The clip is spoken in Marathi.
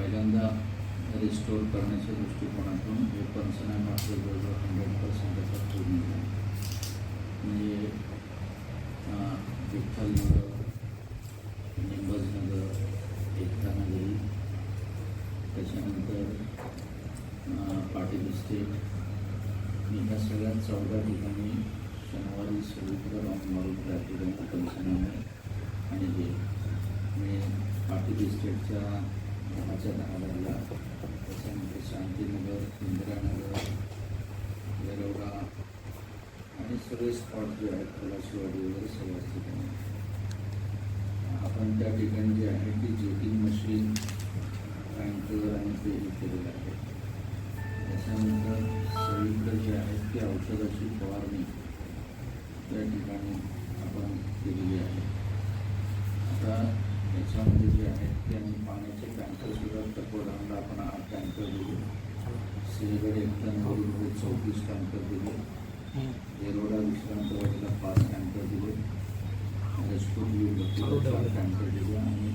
पहिल्यांदा रिस्टोअर करण्याच्या दृष्टिकोनातून हे पंचनामा आपलं जवळजवळ हंड्रेड पर्सेंट त्याचा पूर्ण झाला. म्हणजे विठ्ठलनगर निंबजनगर एकतानगरी त्याच्यानंतर पाटील इस्टेट मी ह्या सगळ्या चौदा ठिकाणी शनिवारी सगळीकडे राऊंड मारून त्या ठिकाणी पंचनामे. आणि हे मी पाटील इस्टेटच्या दहाच्या दहा लागला त्याच्यानंतर शांतीनगर इंदिरानगर येरवडा आणि सगळे स्पॉट जे आहेत कलाशिवाडी वगैरे सगळ्याच ठिकाणी. आपण त्या ठिकाणी जे आहे की जेटिंग मशीन टँकर आणि ते हे केलेलं आहे. त्याच्यानंतर सगळीकडे जे आहेत की औषधाची फवारणी त्या ठिकाणी आपण केलेली आहे. याच्यामध्ये जे आहेत की आम्ही पाण्याचे टँकर सुद्धा तत्वधानला आपण आठ टँकर दिले. सिंहगड एक एकट्यामध्ये चौतीस टँकर दिले. येरोडा विश्रांतवाडीला पाच टँकर दिले. रजपूत विभक्तीला चार टँकर दिले आणि